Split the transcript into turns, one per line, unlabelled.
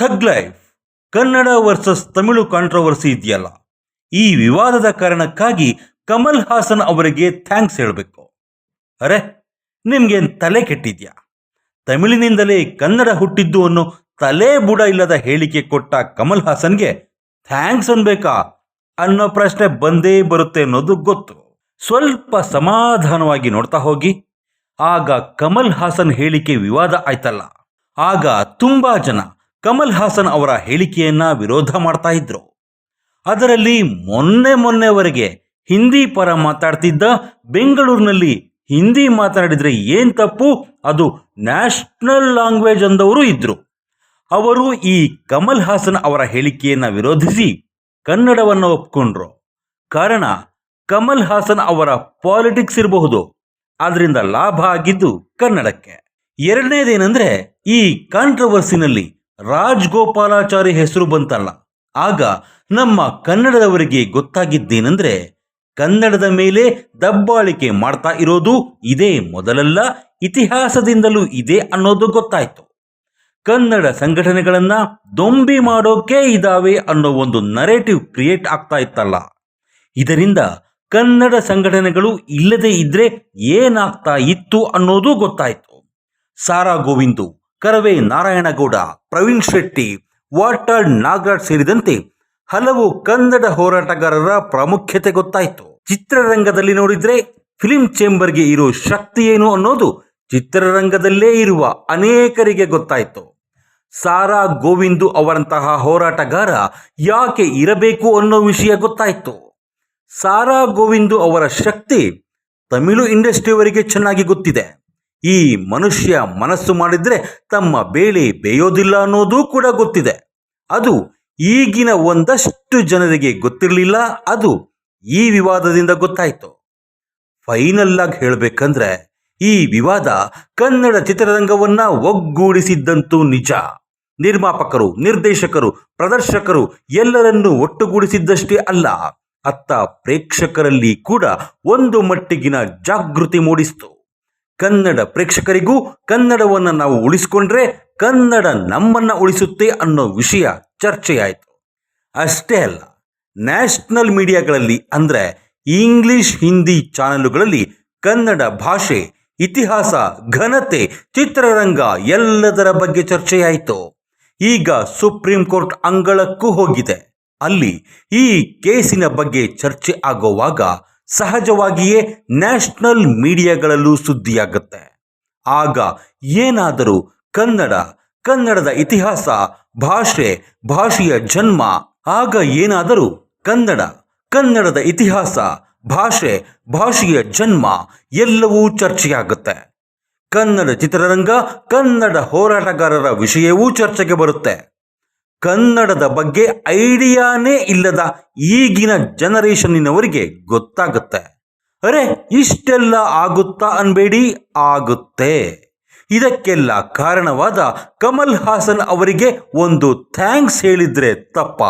Thug life, Kannada versus Tamil controversy ಇದೆಯಲ್ಲ? ಈ ವಿವಾದದ ಕಾರಣಕ್ಕಾಗಿ ಕಮಲ್ ಹಾಸನ್ ಅವರಿಗೆ ಥ್ಯಾಂಕ್ಸ್ ಹೇಳಬೇಕು. ಅರೆ, ನಿಮ್ಗೆ ತಲೆ ಕೆಟ್ಟಿದ್ಯಾ? ತಮಿಳಿನಿಂದಲೇ ಕನ್ನಡ ಹುಟ್ಟಿದ್ದು ಅನ್ನೋ ತಲೆ ಬುಡ ಇಲ್ಲದ ಹೇಳಿಕೆ ಕೊಟ್ಟ ಕಮಲ್ ಹಾಸನ್ಗೆ ಥ್ಯಾಂಕ್ಸ್ ಅನ್ಬೇಕಾ? ಅನ್ನೋ ಪ್ರಶ್ನೆ ಬಂದೇ ಬರುತ್ತೆ ಅನ್ನೋದು ಗೊತ್ತು. ಸ್ವಲ್ಪ ಸಮಾಧಾನವಾಗಿ ನೋಡ್ತಾ ಹೋಗಿ. ಆಗ ಕಮಲ್ ಹಾಸನ್ ಹೇಳಿಕೆ ವಿವಾದ ಆಯ್ತಲ್ಲ? ಆಗ ತುಂಬಾ ಜನ ಕಮಲ್ ಹಾಸನ್ ಅವರ ಹೇಳಿಕೆಯನ್ನ ವಿರೋಧ ಮಾಡ್ತಾ ಇದ್ರು. ಅದರಲ್ಲಿ ಮೊನ್ನೆ ಮೊನ್ನೆವರೆಗೆ ಹಿಂದಿ ಪರ ಮಾತಾಡ್ತಿದ್ದ ಬೆಂಗಳೂರಿನಲ್ಲಿ ಹಿಂದಿ ಮಾತನಾಡಿದ್ರೆ ಏನ್ ತಪ್ಪು? ಅದು ನ್ಯಾಷನಲ್ ಲ್ಯಾಂಗ್ವೇಜ್ ಅಂದವರು ಇದ್ರು. ಅವರು ಈ ಕಮಲ್ ಹಾಸನ್ ಅವರ ಹೇಳಿಕೆಯನ್ನ ವಿರೋಧಿಸಿ ಕನ್ನಡವನ್ನು ಒಪ್ಕೊಂಡ್ರು. ಕಾರಣ, ಕಮಲ್ ಹಾಸನ್ ಅವರ ಪಾಲಿಟಿಕ್ಸ್ ಇರಬಹುದು ಅದರಿಂದ ಲಾಭ ಆಗಿದ್ದು ಕನ್ನಡಕ್ಕೆ. ಎರಡನೇದೇನೆಂದ್ರೆ, ಈ ಕಾಂಟ್ರವರ್ಸಿನಲ್ಲಿ ರಾಜ್ ಗೋಪಾಲಾಚಾರಿ ಹೆಸರು ಬಂತಲ್ಲ. ಆಗ ನಮ್ಮ ಕನ್ನಡದವರಿಗೆ ಗೊತ್ತಾಗಿದ್ದೇನೆಂದ್ರೆ, ಕನ್ನಡದ ಮೇಲೆ ದಬ್ಬಾಳಿಕೆ ಮಾಡ್ತಾ ಇರೋದು ಇದೇ ಮೊದಲಲ್ಲ, ಇತಿಹಾಸದಿಂದಲೂ ಇದೆ ಅನ್ನೋದು ಗೊತ್ತಾಯ್ತು. ಕನ್ನಡ ಸಂಘಟನೆಗಳನ್ನು ದೊಂಬಿ ಮಾಡೋಕೆ ಇದಾವೆ ಅನ್ನೋ ಒಂದು ನರೇಟಿವ್ ಕ್ರಿಯೇಟ್ ಆಗ್ತಾ ಇತ್ತಲ್ಲ. ಇದರಿಂದ ಕನ್ನಡ ಸಂಘಟನೆಗಳು ಇಲ್ಲದೆ ಇದ್ರೆ ಏನಾಗ್ತಾ ಇತ್ತು ಅನ್ನೋದು ಗೊತ್ತಾಯ್ತು. ಸಾರಾ ಗೋವಿಂದು. ಕರವೇ ನಾರಾಯಣಗೌಡ, ಪ್ರವೀಣ್ ಶೆಟ್ಟಿ, ವಾಟಾಳ್ ನಾಗರಾಜ್ ಸೇರಿದಂತೆ ಹಲವು ಕನ್ನಡ ಹೋರಾಟಗಾರರ ಪ್ರಾಮುಖ್ಯತೆ ಗೊತ್ತಾಯಿತು. ಚಿತ್ರರಂಗದಲ್ಲಿ ನೋಡಿದ್ರೆ ಫಿಲಿಂ ಚೇಂಬರ್ಗೆ ಇರೋ ಶಕ್ತಿ ಏನು ಅನ್ನೋದು ಚಿತ್ರರಂಗದಲ್ಲೇ ಇರುವ ಅನೇಕರಿಗೆ ಗೊತ್ತಾಯ್ತು. ಸಾರಾ ಗೋವಿಂದು ಅವರಂತಹ ಹೋರಾಟಗಾರ ಯಾಕೆ ಇರಬೇಕು ಅನ್ನೋ ವಿಷಯ ಗೊತ್ತಾಯ್ತು. ಸಾರಾ ಗೋವಿಂದು ಅವರ ಶಕ್ತಿ ತಮಿಳು ಇಂಡಸ್ಟ್ರಿಯವರಿಗೆ ಚೆನ್ನಾಗಿ ಗೊತ್ತಿದೆ. ಈ ಮನುಷ್ಯ ಮನಸ್ಸು ಮಾಡಿದ್ರೆ ತಮ್ಮ ಬೇಳೆ ಬೇಯೋದಿಲ್ಲ ಅನ್ನೋದು ಕೂಡ ಗೊತ್ತಿದೆ. ಅದು ಈಗಿನ ಒಂದಷ್ಟು ಜನರಿಗೆ ಗೊತ್ತಿರಲಿಲ್ಲ, ಅದು ಈ ವಿವಾದದಿಂದ ಗೊತ್ತಾಯಿತು. ಫೈನಲ್ ಆಗಿ ಹೇಳಬೇಕಂದ್ರೆ ಈ ವಿವಾದ ಕನ್ನಡ ಚಿತ್ರರಂಗವನ್ನ ಒಗ್ಗೂಡಿಸಿದ್ದಂತೂ ನಿಜ. ನಿರ್ಮಾಪಕರು, ನಿರ್ದೇಶಕರು, ಪ್ರದರ್ಶಕರು ಎಲ್ಲರನ್ನೂ ಒಟ್ಟುಗೂಡಿಸಿದ್ದಷ್ಟೇ ಅಲ್ಲ, ಅತ್ತ ಪ್ರೇಕ್ಷಕರಲ್ಲಿ ಕೂಡ ಒಂದು ಮಟ್ಟಿಗಿನ ಜಾಗೃತಿ ಮೂಡಿಸಿತು. ಕನ್ನಡ ಪ್ರೇಕ್ಷಕರಿಗೂ ಕನ್ನಡವನ್ನು ನಾವು ಉಳಿಸಿಕೊಂಡ್ರೆ ಕನ್ನಡ ನಮ್ಮನ್ನು ಉಳಿಸುತ್ತೆ ಅನ್ನೋ ವಿಷಯ ಚರ್ಚೆಯಾಯಿತು. ಅಷ್ಟೇ ಅಲ್ಲ, ನ್ಯಾಷನಲ್ ಮೀಡಿಯಾಗಳಲ್ಲಿ ಅಂದರೆ ಇಂಗ್ಲಿಷ್, ಹಿಂದಿ ಚಾನೆಲ್ಗಳಲ್ಲಿ ಕನ್ನಡ ಭಾಷೆ, ಇತಿಹಾಸ, ಘನತೆ, ಚಿತ್ರರಂಗ ಎಲ್ಲದರ ಬಗ್ಗೆ ಚರ್ಚೆಯಾಯಿತು. ಈಗ ಸುಪ್ರೀಂ ಕೋರ್ಟ್ ಅಂಗಳಕ್ಕೂ ಹೋಗಿದೆ. ಅಲ್ಲಿ ಈ ಕೇಸಿನ ಬಗ್ಗೆ ಚರ್ಚೆ ಆಗುವಾಗ ಸಹಜವಾಗಿಯೇ ನ್ಯಾಷನಲ್ ಮೀಡಿಯಾಗಳಲ್ಲೂ ಸುದ್ದಿಯಾಗುತ್ತೆ. ಆಗ ಏನಾದರೂ ಕನ್ನಡ, ಕನ್ನಡದ ಇತಿಹಾಸ, ಭಾಷೆ, ಭಾಷೆಯ ಜನ್ಮ, ಆಗ ಏನಾದರೂ ಕನ್ನಡ, ಕನ್ನಡದ ಇತಿಹಾಸ, ಭಾಷೆ, ಭಾಷೆಯ ಜನ್ಮ ಎಲ್ಲವೂ ಚರ್ಚೆಯಾಗುತ್ತೆ. ಕನ್ನಡ ಚಿತ್ರರಂಗ, ಕನ್ನಡ ಹೋರಾಟಗಾರರ ವಿಷಯವೂ ಚರ್ಚೆಗೆ ಬರುತ್ತೆ. ಕನ್ನಡದ ಬಗ್ಗೆ ಐಡಿಯಾನೇ ಇಲ್ಲದ ಈಗಿನ ಜನರೇಷನ್ನಿನವರಿಗೆ ಗೊತ್ತಾಗುತ್ತೆ. ಅರೆ, ಇಷ್ಟೆಲ್ಲ ಆಗುತ್ತಾ ಅನ್ಬೇಡಿ? ಆಗುತ್ತೆ. ಇದಕ್ಕೆಲ್ಲ ಕಾರಣವಾದ ಕಮಲ್ ಹಾಸನ್ ಅವರಿಗೆ ಒಂದು ಥ್ಯಾಂಕ್ಸ್ ಹೇಳಿದ್ರೆ ತಪ್ಪ.